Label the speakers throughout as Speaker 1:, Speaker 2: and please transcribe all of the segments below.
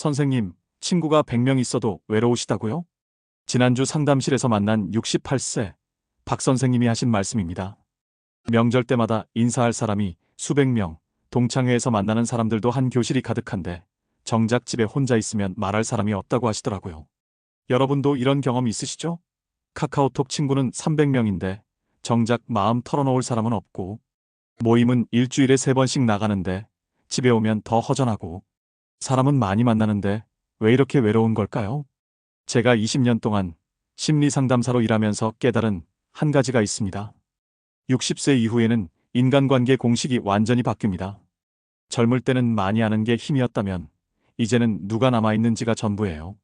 Speaker 1: 선생님, 친구가 100명 있어도 외로우시다고요? 지난주 상담실에서 만난 68세 박 선생님이 하신 말씀입니다. 명절 때마다 인사할 사람이 수백 명, 동창회에서 만나는 사람들도 한 교실이 가득한데 정작 집에 혼자 있으면 말할 사람이 없다고 하시더라고요. 여러분도 이런 경험 있으시죠? 카카오톡 친구는 300명인데 정작 마음 털어놓을 사람은 없고 모임은 일주일에 세 번씩 나가는데 집에 오면 더 허전하고 사람은 많이 만나는데 왜 이렇게 외로운 걸까요? 제가 20년 동안 심리 상담사로 일하면서 깨달은 한 가지가 있습니다. 60세 이후에는 인간관계 공식이 완전히 바뀝니다. 젊을 때는 많이 아는 게 힘이었다면 이제는 누가 남아있는지가 전부예요.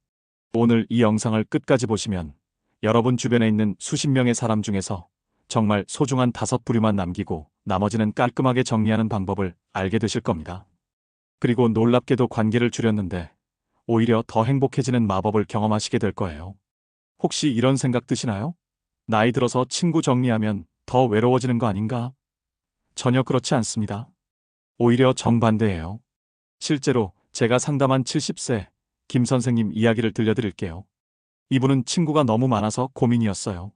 Speaker 1: 오늘 이 영상을 끝까지 보시면 여러분 주변에 있는 수십 명의 사람 중에서 정말 소중한 다섯 부류만 남기고 나머지는 깔끔하게 정리하는 방법을 알게 되실 겁니다. 그리고 놀랍게도 관계를 줄였는데 오히려 더 행복해지는 마법을 경험하시게 될 거예요. 혹시 이런 생각 드시나요? 나이 들어서 친구 정리하면 더 외로워지는 거 아닌가? 전혀 그렇지 않습니다. 오히려 정반대예요. 실제로 제가 상담한 70세 김 선생님 이야기를 들려드릴게요. 이분은 친구가 너무 많아서 고민이었어요.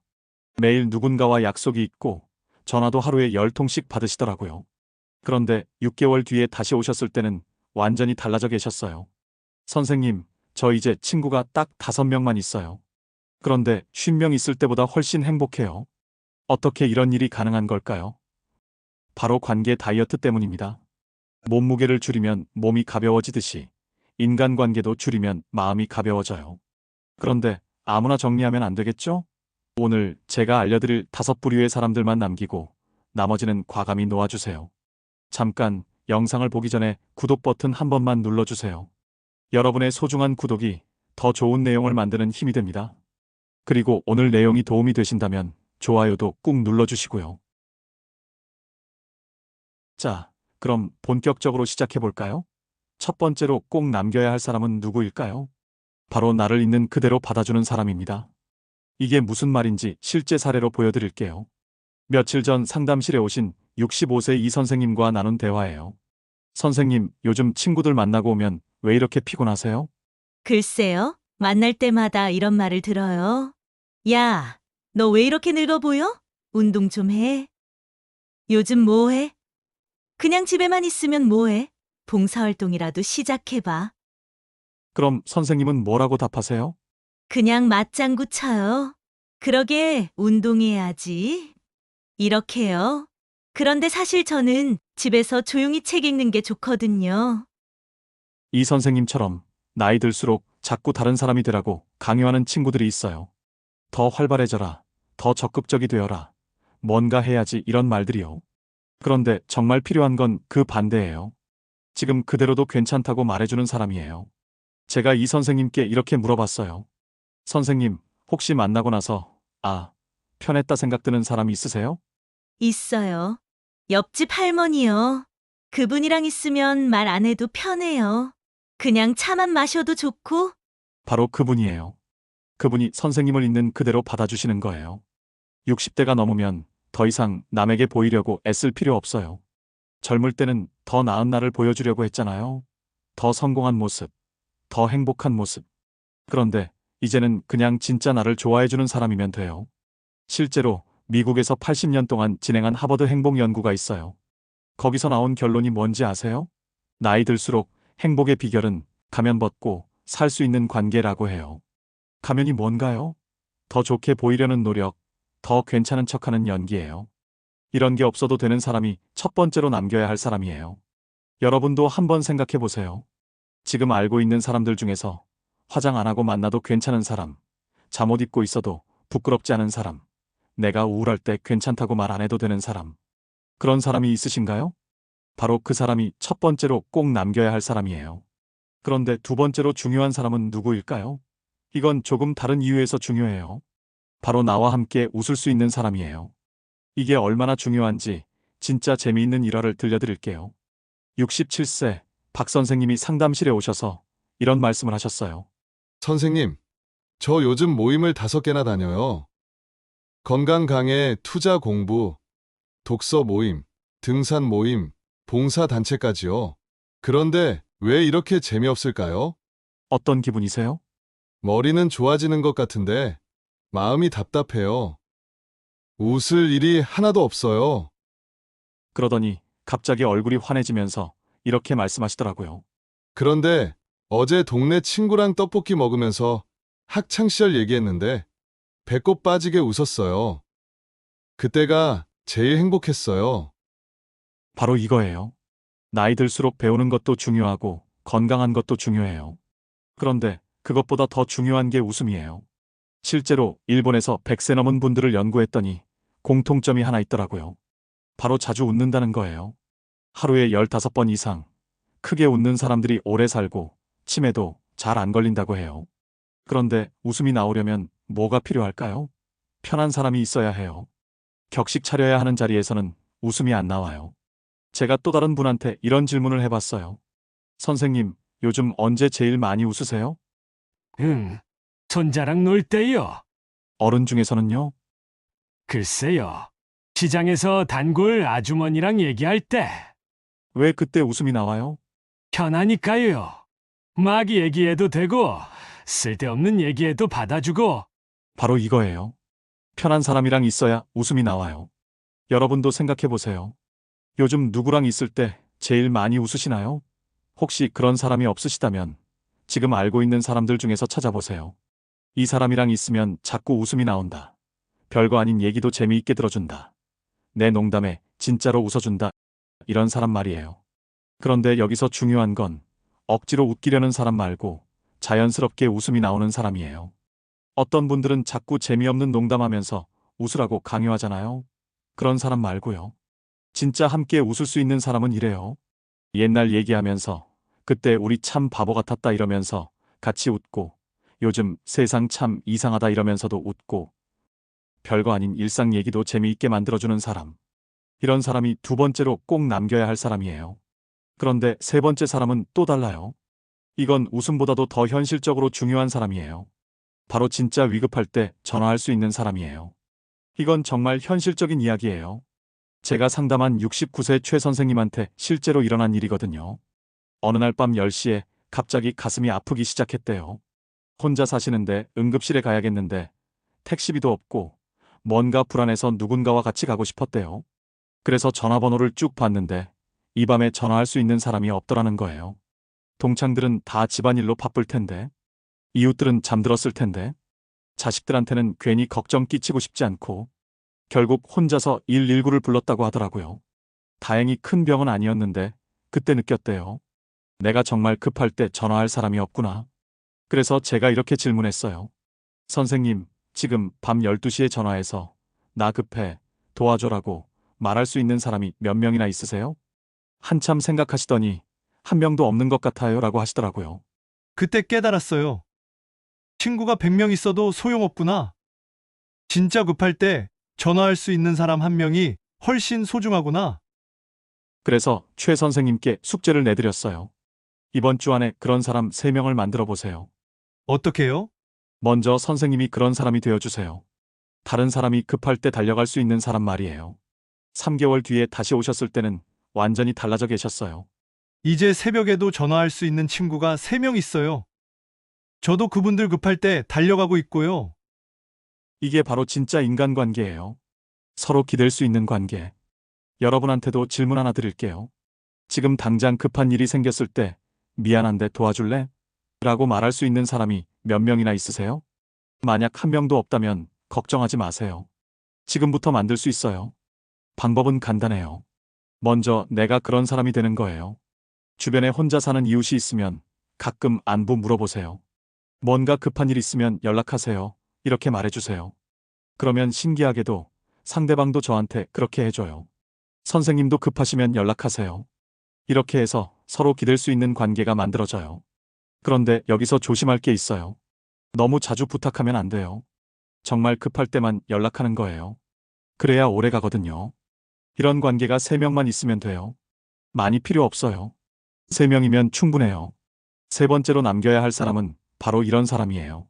Speaker 1: 매일 누군가와 약속이 있고 전화도 하루에 10통씩 받으시더라고요. 그런데 6개월 뒤에 다시 오셨을 때는 완전히 달라져 계셨어요. 선생님, 저 이제 친구가 딱 5명만 있어요. 그런데 50명 있을 때보다 훨씬 행복해요. 어떻게 이런 일이 가능한 걸까요? 바로 관계 다이어트 때문입니다. 몸무게를 줄이면 몸이 가벼워지듯이 인간관계도 줄이면 마음이 가벼워져요. 그런데 아무나 정리하면 안 되겠죠? 오늘 제가 알려드릴 다섯 부류의 사람들만 남기고 나머지는 과감히 놓아주세요. 잠깐 영상을 보기 전에 구독 버튼 한 번만 눌러주세요. 여러분의 소중한 구독이 더 좋은 내용을 만드는 힘이 됩니다. 그리고 오늘 내용이 도움이 되신다면 좋아요도 꾹 눌러주시고요. 자, 그럼 본격적으로 시작해볼까요? 첫 번째로 꼭 남겨야 할 사람은 누구일까요? 바로 나를 있는 그대로 받아주는 사람입니다. 이게 무슨 말인지 실제 사례로 보여드릴게요. 며칠 전 상담실에 오신 65세 이 선생님과 나눈 대화예요. 선생님, 요즘 친구들 만나고 오면 왜 이렇게 피곤하세요?
Speaker 2: 글쎄요, 만날 때마다 이런 말을 들어요. 야, 너 왜 이렇게 늙어 보여? 운동 좀 해. 요즘 뭐 해? 그냥 집에만 있으면 뭐 해? 봉사활동이라도 시작해봐.
Speaker 1: 그럼 선생님은 뭐라고 답하세요?
Speaker 2: 그냥 맞장구 쳐요. 그러게 운동해야지. 이렇게요. 그런데 사실 저는 집에서 조용히 책 읽는 게 좋거든요.
Speaker 1: 이 선생님처럼 나이 들수록 자꾸 다른 사람이 되라고 강요하는 친구들이 있어요. 더 활발해져라. 더 적극적이 되어라. 뭔가 해야지 이런 말들이요. 그런데 정말 필요한 건 그 반대예요. 지금 그대로도 괜찮다고 말해주는 사람이에요. 제가 이 선생님께 이렇게 물어봤어요. 선생님, 혹시 만나고 나서, 아, 편했다 생각 드는 사람이 있으세요?
Speaker 2: 있어요. 옆집 할머니요. 그분이랑 있으면 말 안 해도 편해요. 그냥 차만 마셔도 좋고,
Speaker 1: 바로 그분이에요. 그분이 선생님을 있는 그대로 받아주시는 거예요. 60대가 넘으면 더 이상 남에게 보이려고 애쓸 필요 없어요. 젊을 때는 더 나은 나를 보여주려고 했잖아요. 더 성공한 모습, 더 행복한 모습. 그런데 이제는 그냥 진짜 나를 좋아해주는 사람이면 돼요. 실제로 미국에서 80년 동안 진행한 하버드 행복 연구가 있어요. 거기서 나온 결론이 뭔지 아세요? 나이 들수록 행복의 비결은 가면 벗고 살 수 있는 관계라고 해요. 가면이 뭔가요? 더 좋게 보이려는 노력, 더 괜찮은 척하는 연기예요. 이런 게 없어도 되는 사람이 첫 번째로 남겨야 할 사람이에요. 여러분도 한번 생각해 보세요. 지금 알고 있는 사람들 중에서 화장 안 하고 만나도 괜찮은 사람, 잠옷 입고 있어도 부끄럽지 않은 사람, 내가 우울할 때 괜찮다고 말 안 해도 되는 사람. 그런 사람이 있으신가요? 바로 그 사람이 첫 번째로 꼭 남겨야 할 사람이에요. 그런데 두 번째로 중요한 사람은 누구일까요? 이건 조금 다른 이유에서 중요해요. 바로 나와 함께 웃을 수 있는 사람이에요. 이게 얼마나 중요한지 진짜 재미있는 일화를 들려드릴게요. 67세 박 선생님이 상담실에 오셔서 이런 말씀을 하셨어요.
Speaker 3: 선생님, 저 요즘 모임을 다섯 개나 다녀요. 건강 강의, 투자 공부, 독서 모임, 등산 모임, 봉사 단체까지요. 그런데 왜 이렇게 재미없을까요?
Speaker 1: 어떤 기분이세요?
Speaker 3: 머리는 좋아지는 것 같은데 마음이 답답해요. 웃을 일이 하나도 없어요.
Speaker 1: 그러더니 갑자기 얼굴이 환해지면서 이렇게 말씀하시더라고요.
Speaker 3: 그런데 어제 동네 친구랑 떡볶이 먹으면서 학창 시절 얘기했는데 배꼽 빠지게 웃었어요. 그때가 제일 행복했어요.
Speaker 1: 바로 이거예요. 나이 들수록 배우는 것도 중요하고 건강한 것도 중요해요. 그런데 그것보다 더 중요한 게 웃음이에요. 실제로 일본에서 100세 넘은 분들을 연구했더니 공통점이 하나 있더라고요. 바로 자주 웃는다는 거예요. 하루에 15번 이상 크게 웃는 사람들이 오래 살고 치매도 잘 안 걸린다고 해요. 그런데 웃음이 나오려면 뭐가 필요할까요? 편한 사람이 있어야 해요. 격식 차려야 하는 자리에서는 웃음이 안 나와요. 제가 또 다른 분한테 이런 질문을 해봤어요. 선생님, 요즘 언제 제일 많이 웃으세요?
Speaker 4: 응, 손자랑 놀 때요.
Speaker 1: 어른 중에서는요?
Speaker 4: 글쎄요. 시장에서 단골 아주머니랑 얘기할 때
Speaker 1: 왜 그때 웃음이 나와요?
Speaker 4: 편하니까요. 막 얘기해도 되고 쓸데없는 얘기해도 받아주고
Speaker 1: 바로 이거예요. 편한 사람이랑 있어야 웃음이 나와요. 여러분도 생각해 보세요. 요즘 누구랑 있을 때 제일 많이 웃으시나요? 혹시 그런 사람이 없으시다면 지금 알고 있는 사람들 중에서 찾아보세요. 이 사람이랑 있으면 자꾸 웃음이 나온다. 별거 아닌 얘기도 재미있게 들어준다. 내 농담에 진짜로 웃어준다. 이런 사람 말이에요. 그런데 여기서 중요한 건 억지로 웃기려는 사람 말고 자연스럽게 웃음이 나오는 사람이에요. 어떤 분들은 자꾸 재미없는 농담하면서 웃으라고 강요하잖아요. 그런 사람 말고요. 진짜 함께 웃을 수 있는 사람은 이래요. 옛날 얘기하면서 그때 우리 참 바보 같았다 이러면서 같이 웃고 요즘 세상 참 이상하다 이러면서도 웃고 별거 아닌 일상 얘기도 재미있게 만들어주는 사람. 이런 사람이 두 번째로 꼭 남겨야 할 사람이에요. 그런데 세 번째 사람은 또 달라요. 이건 웃음보다도 더 현실적으로 중요한 사람이에요. 바로 진짜 위급할 때 전화할 수 있는 사람이에요. 이건 정말 현실적인 이야기예요. 제가 상담한 69세 최 선생님한테 실제로 일어난 일이거든요. 어느 날 밤 10시에 갑자기 가슴이 아프기 시작했대요. 혼자 사시는데 응급실에 가야겠는데 택시비도 없고 뭔가 불안해서 누군가와 같이 가고 싶었대요. 그래서 전화번호를 쭉 봤는데 이 밤에 전화할 수 있는 사람이 없더라는 거예요. 동창들은 다 집안일로 바쁠 텐데 이웃들은 잠들었을 텐데 자식들한테는 괜히 걱정 끼치고 싶지 않고 결국 혼자서 119를 불렀다고 하더라고요. 다행히 큰 병은 아니었는데 그때 느꼈대요. 내가 정말 급할 때 전화할 사람이 없구나. 그래서 제가 이렇게 질문했어요. 선생님, 지금 밤 12시에 전화해서 나 급해, 도와줘라고 말할 수 있는 사람이 몇 명이나 있으세요? 한참 생각하시더니 한 명도 없는 것 같아요 라고 하시더라고요.
Speaker 5: 그때 깨달았어요. 친구가 100명 있어도 소용없구나. 진짜 급할 때 전화할 수 있는 사람 한 명이 훨씬 소중하구나.
Speaker 1: 그래서 최 선생님께 숙제를 내드렸어요. 이번 주 안에 그런 사람 3명을 만들어 보세요.
Speaker 5: 어떻게요?
Speaker 1: 먼저 선생님이 그런 사람이 되어주세요. 다른 사람이 급할 때 달려갈 수 있는 사람 말이에요. 3개월 뒤에 다시 오셨을 때는 완전히 달라져 계셨어요.
Speaker 5: 이제 새벽에도 전화할 수 있는 친구가 3명 있어요. 저도 그분들 급할 때 달려가고 있고요.
Speaker 1: 이게 바로 진짜 인간관계예요. 서로 기댈 수 있는 관계. 여러분한테도 질문 하나 드릴게요. 지금 당장 급한 일이 생겼을 때 미안한데 도와줄래? 라고 말할 수 있는 사람이 몇 명이나 있으세요? 만약 한 명도 없다면 걱정하지 마세요. 지금부터 만들 수 있어요. 방법은 간단해요. 먼저 내가 그런 사람이 되는 거예요. 주변에 혼자 사는 이웃이 있으면 가끔 안부 물어보세요. 뭔가 급한 일 있으면 연락하세요. 이렇게 말해주세요. 그러면 신기하게도 상대방도 저한테 그렇게 해줘요. 선생님도 급하시면 연락하세요. 이렇게 해서 서로 기댈 수 있는 관계가 만들어져요. 그런데 여기서 조심할 게 있어요. 너무 자주 부탁하면 안 돼요. 정말 급할 때만 연락하는 거예요. 그래야 오래 가거든요. 이런 관계가 3명만 있으면 돼요. 많이 필요 없어요. 3명이면 충분해요. 세 번째로 남겨야 할 사람은 바로 이런 사람이에요.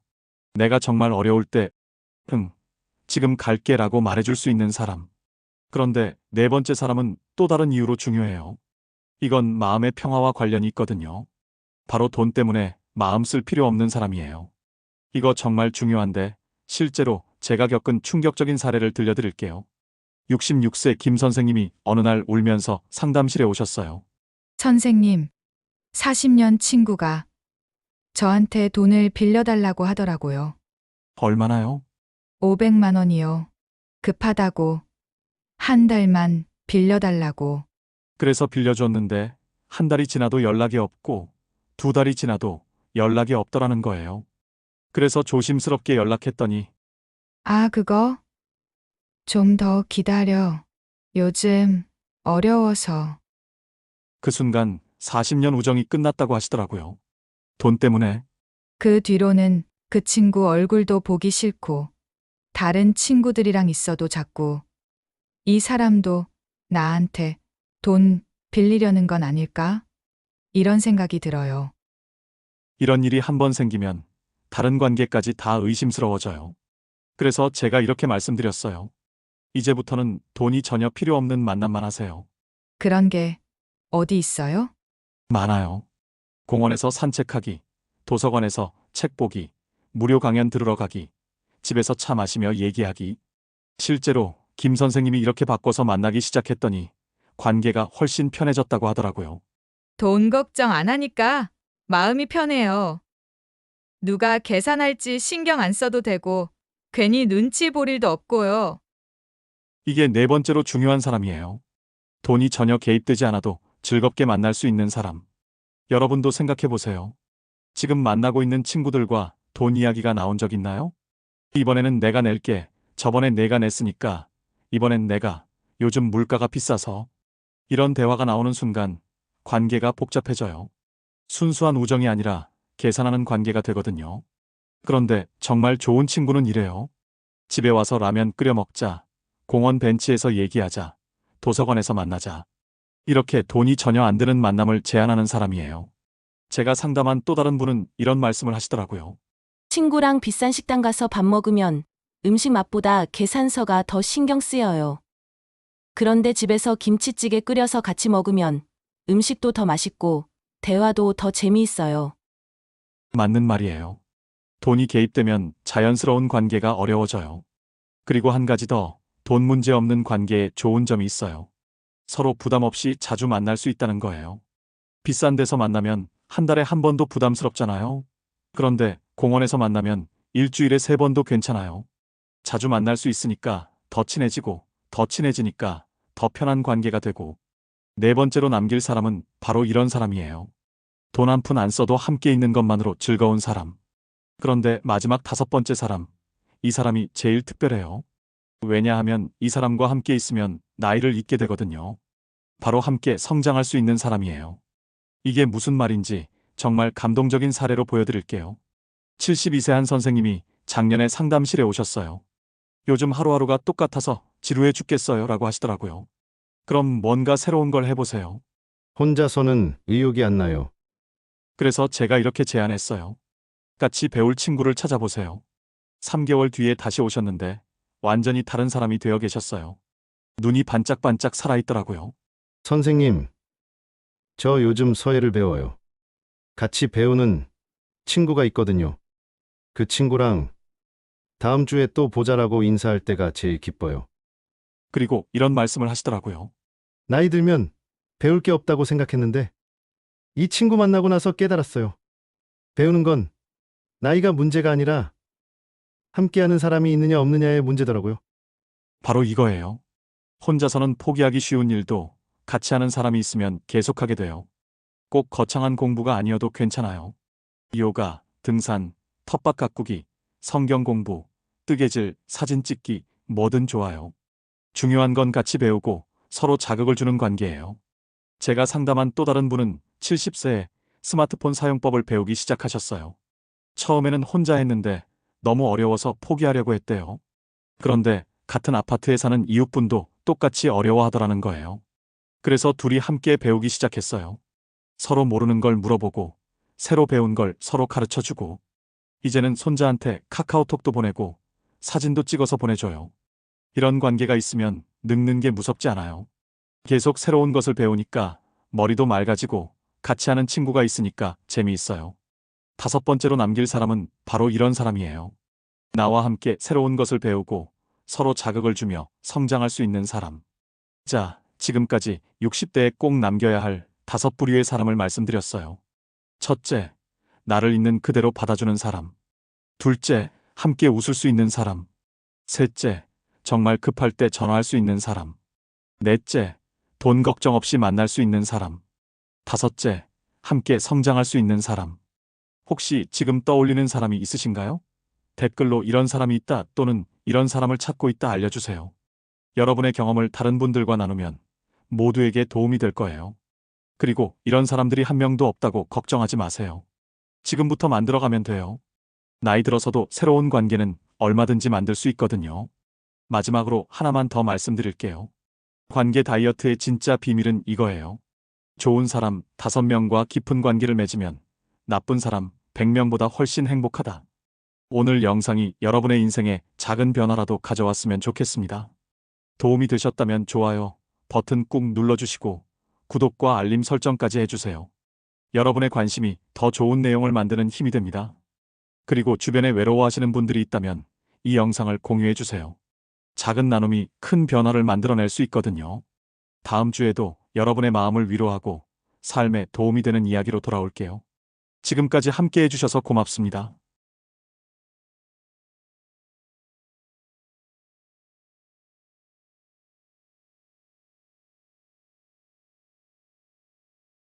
Speaker 1: 내가 정말 어려울 때, 응, 지금 갈게 라고 말해줄 수 있는 사람. 그런데 네 번째 사람은 또 다른 이유로 중요해요. 이건 마음의 평화와 관련이 있거든요. 바로 돈 때문에 마음 쓸 필요 없는 사람이에요. 이거 정말 중요한데 실제로 제가 겪은 충격적인 사례를 들려드릴게요. 66세 김 선생님이 어느 날 울면서 상담실에 오셨어요.
Speaker 6: 선생님, 40년 친구가 저한테 돈을 빌려달라고 하더라고요.
Speaker 1: 얼마나요?
Speaker 6: 500만 원이요. 급하다고. 한 달만 빌려달라고.
Speaker 1: 그래서 빌려줬는데 한 달이 지나도 연락이 없고 두 달이 지나도 연락이 없더라는 거예요. 그래서 조심스럽게 연락했더니
Speaker 6: 아, 그거? 좀 더 기다려. 요즘 어려워서.
Speaker 1: 그 순간 40년 우정이 끝났다고 하시더라고요. 돈 때문에
Speaker 6: 그 뒤로는 그 친구 얼굴도 보기 싫고, 다른 친구들이랑 있어도 자꾸, 이 사람도 나한테 돈 빌리려는 건 아닐까? 이런 생각이 들어요.
Speaker 1: 이런 일이 한 번 생기면 다른 관계까지 다 의심스러워져요. 그래서 제가 이렇게 말씀드렸어요. 이제부터는 돈이 전혀 필요 없는 만남만 하세요.
Speaker 6: 그런 게 어디 있어요?
Speaker 1: 많아요. 공원에서 산책하기, 도서관에서 책 보기, 무료 강연 들으러 가기, 집에서 차 마시며 얘기하기. 실제로 김 선생님이 이렇게 바꿔서 만나기 시작했더니 관계가 훨씬 편해졌다고 하더라고요.
Speaker 6: 돈 걱정 안 하니까 마음이 편해요. 누가 계산할지 신경 안 써도 되고, 괜히 눈치 볼 일도 없고요.
Speaker 1: 이게 네 번째로 중요한 사람이에요. 돈이 전혀 개입되지 않아도 즐겁게 만날 수 있는 사람. 여러분도 생각해 보세요. 지금 만나고 있는 친구들과 돈 이야기가 나온 적 있나요? 이번에는 내가 낼게. 저번에 내가 냈으니까. 이번엔 내가. 요즘 물가가 비싸서. 이런 대화가 나오는 순간 관계가 복잡해져요. 순수한 우정이 아니라 계산하는 관계가 되거든요. 그런데 정말 좋은 친구는 이래요. 집에 와서 라면 끓여 먹자. 공원 벤치에서 얘기하자. 도서관에서 만나자. 이렇게 돈이 전혀 안 드는 만남을 제안하는 사람이에요. 제가 상담한 또 다른 분은 이런 말씀을 하시더라고요.
Speaker 7: 친구랑 비싼 식당 가서 밥 먹으면 음식 맛보다 계산서가 더 신경 쓰여요. 그런데 집에서 김치찌개 끓여서 같이 먹으면 음식도 더 맛있고 대화도 더 재미있어요.
Speaker 1: 맞는 말이에요. 돈이 개입되면 자연스러운 관계가 어려워져요. 그리고 한 가지 더, 돈 문제 없는 관계에 좋은 점이 있어요. 서로 부담 없이 자주 만날 수 있다는 거예요. 비싼 데서 만나면 한 달에 한 번도 부담스럽잖아요. 그런데 공원에서 만나면 일주일에 세 번도 괜찮아요. 자주 만날 수 있으니까 더 친해지고 더 친해지니까 더 편한 관계가 되고 네 번째로 남길 사람은 바로 이런 사람이에요. 돈 한 푼 안 써도 함께 있는 것만으로 즐거운 사람. 그런데 마지막 다섯 번째 사람. 이 사람이 제일 특별해요. 왜냐하면 이 사람과 함께 있으면 나이를 잊게 되거든요. 바로 함께 성장할 수 있는 사람이에요. 이게 무슨 말인지 정말 감동적인 사례로 보여드릴게요. 72세 한 선생님이 작년에 상담실에 오셨어요. 요즘 하루하루가 똑같아서 지루해 죽겠어요 라고 하시더라고요. 그럼 뭔가 새로운 걸 해보세요.
Speaker 8: 혼자서는 의욕이 안 나요.
Speaker 1: 그래서 제가 이렇게 제안했어요. 같이 배울 친구를 찾아보세요. 3개월 뒤에 다시 오셨는데 완전히 다른 사람이 되어 계셨어요. 눈이 반짝반짝 살아있더라고요.
Speaker 8: 선생님, 저 요즘 서예를 배워요. 같이 배우는 친구가 있거든요. 그 친구랑 다음 주에 또 보자라고 인사할 때가 제일 기뻐요.
Speaker 1: 그리고 이런 말씀을 하시더라고요.
Speaker 8: 나이 들면 배울 게 없다고 생각했는데 이 친구 만나고 나서 깨달았어요. 배우는 건 나이가 문제가 아니라 함께하는 사람이 있느냐 없느냐의 문제더라고요.
Speaker 1: 바로 이거예요. 혼자서는 포기하기 쉬운 일도 같이 하는 사람이 있으면 계속하게 돼요. 꼭 거창한 공부가 아니어도 괜찮아요. 요가, 등산, 텃밭 가꾸기, 성경 공부, 뜨개질, 사진 찍기, 뭐든 좋아요. 중요한 건 같이 배우고 서로 자극을 주는 관계예요. 제가 상담한 또 다른 분은 70세에 스마트폰 사용법을 배우기 시작하셨어요. 처음에는 혼자 했는데 너무 어려워서 포기하려고 했대요. 그런데 같은 아파트에 사는 이웃분도 똑같이 어려워하더라는 거예요. 그래서 둘이 함께 배우기 시작했어요. 서로 모르는 걸 물어보고, 새로 배운 걸 서로 가르쳐 주고, 이제는 손자한테 카카오톡도 보내고, 사진도 찍어서 보내줘요. 이런 관계가 있으면 늙는 게 무섭지 않아요. 계속 새로운 것을 배우니까 머리도 맑아지고, 같이 하는 친구가 있으니까 재미있어요. 다섯 번째로 남길 사람은 바로 이런 사람이에요. 나와 함께 새로운 것을 배우고 서로 자극을 주며 성장할 수 있는 사람. 자, 지금까지 60대에 꼭 남겨야 할 다섯 부류의 사람을 말씀드렸어요. 첫째, 나를 있는 그대로 받아주는 사람. 둘째, 함께 웃을 수 있는 사람. 셋째, 정말 급할 때 전화할 수 있는 사람. 넷째, 돈 걱정 없이 만날 수 있는 사람. 다섯째, 함께 성장할 수 있는 사람. 혹시 지금 떠올리는 사람이 있으신가요? 댓글로 이런 사람이 있다 또는 이런 사람을 찾고 있다 알려주세요. 여러분의 경험을 다른 분들과 나누면 모두에게 도움이 될 거예요. 그리고 이런 사람들이 한 명도 없다고 걱정하지 마세요. 지금부터 만들어가면 돼요. 나이 들어서도 새로운 관계는 얼마든지 만들 수 있거든요. 마지막으로 하나만 더 말씀드릴게요. 관계 다이어트의 진짜 비밀은 이거예요. 좋은 사람 5명과 깊은 관계를 맺으면 나쁜 사람 100명보다 훨씬 행복하다. 오늘 영상이 여러분의 인생에 작은 변화라도 가져왔으면 좋겠습니다. 도움이 되셨다면 좋아요 버튼 꾹 눌러주시고 구독과 알림 설정까지 해주세요. 여러분의 관심이 더 좋은 내용을 만드는 힘이 됩니다. 그리고 주변에 외로워하시는 분들이 있다면 이 영상을 공유해주세요. 작은 나눔이 큰 변화를 만들어낼 수 있거든요. 다음 주에도 여러분의 마음을 위로하고 삶에 도움이 되는 이야기로 돌아올게요. 지금까지 함께 해 주셔서 고맙습니다.